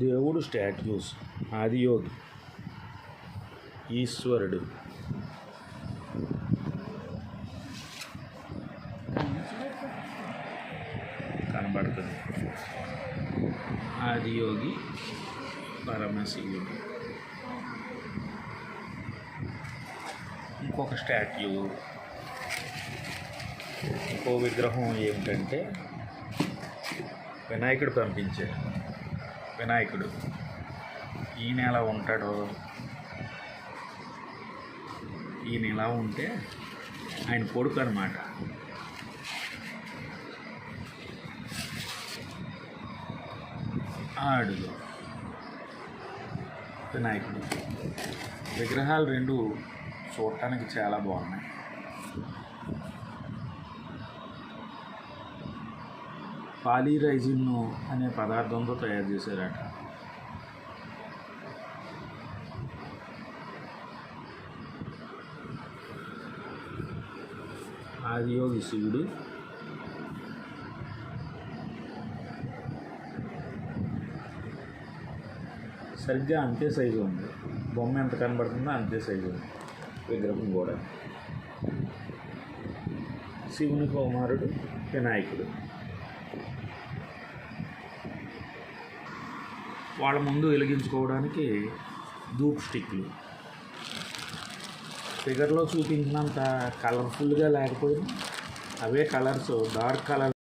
దేవుడు స్టాట్యూస్ ఆదియోగి ఈశ్వరుడు. కనబడుతుంది. ఆదియోగి పరమశివుడు. ఇంకొక స్టాట్యూ. ఇంకో విగ్రహం ఏమిటంటే వినాయకుడు పంపించారు వినాయకుడు. ఈయన ఎలా ఉంటాడో? ఈయన ఎలా ఉంటే ఆయన కొడుకు అనమాట ఆడు వినాయకుడు. విగ్రహాలు రెండు చూడటానికి చాలా బాగున్నాయి. పాలీరైజిన్ అనే పదార్థంతో తయారు చేశారట. ఆదియోగి శివుడు సరిగ్గా అంతే సైజు ఉంది. బొమ్మ ఎంత కనబడుతుందో అంతే సైజు ఉంది. విగ్రహం కూడా. శివుని కుమారుడు వినాయకుడు. వాళ్ళ ముందు వెలిగించుకోవడానికి ధూప్ స్టిక్లు. ఫిగర్లో చూపించినంత కలర్ఫుల్గా లేకపోయినా అవే కలర్స్ డార్క్ కలర్